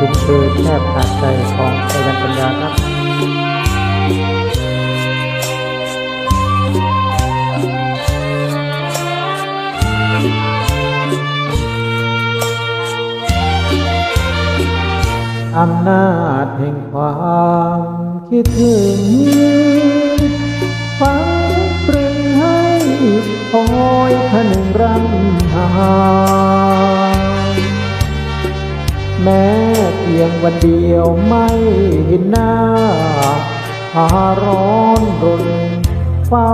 ถึงเธอแทบขาดใจของใจกันปัญญาครับอำนาจแห่งความคิดถึงฟังปรึงให้คอยขนึงรำหา เพียงวันเดียวไม่เห็นหน้าหาร้อนรนเฝ้า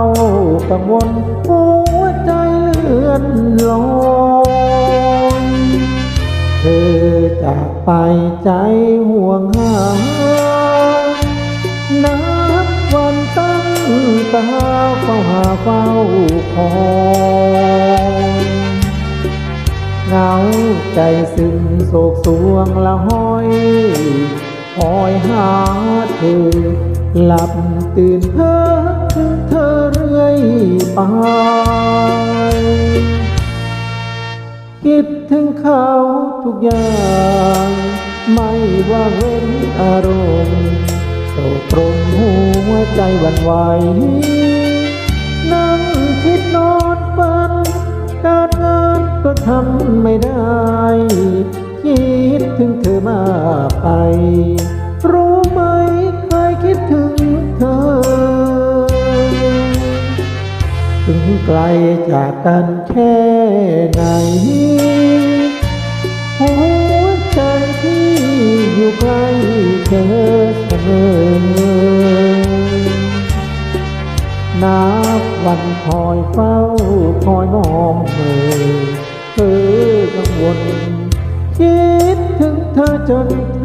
กังวลหัวใจเลื่อนลอยเธอจากไปใจห่วงหานับวันตั้งตาเฝ้าหาเฝ้าคอย ใจซึมโศกสวงละห้อยคอยหาเธอ หลับตื่นเพ้อถึงเธอเรื่อยไป คิดถึงเขาทุกอย่าง ไม่ว่าเว้นอารมณ์โศกตรงหัวใจวันไหวนั่งคิดนอนฝันการงานก็ทำไม่ได้ มากไป รู้ไหมเคยคิดถึงเธอ ถึงไกลจากกันแค่ไหน หัวใจที่อยู่ใกล้เธอเสมอนับวันคอยเฝ้าคอยมองเธอเธอกังวลคิด จนแท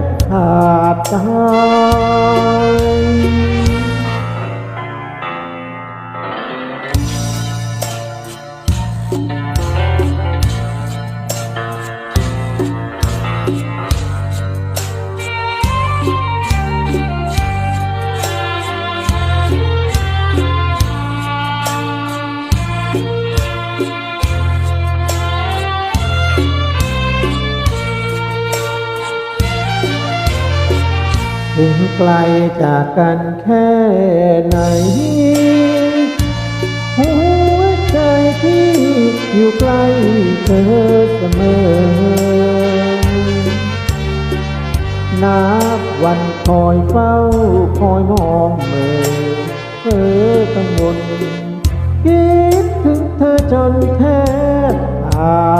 บขาดใจ ถึงไกลจากกันแค่ไหน หัวใจที่อยู่ใกล้เธอเสมอ นับวันคอยเฝ้าคอยมองเมื่อเธอกังวลคิดถึงเธอจนแทบอา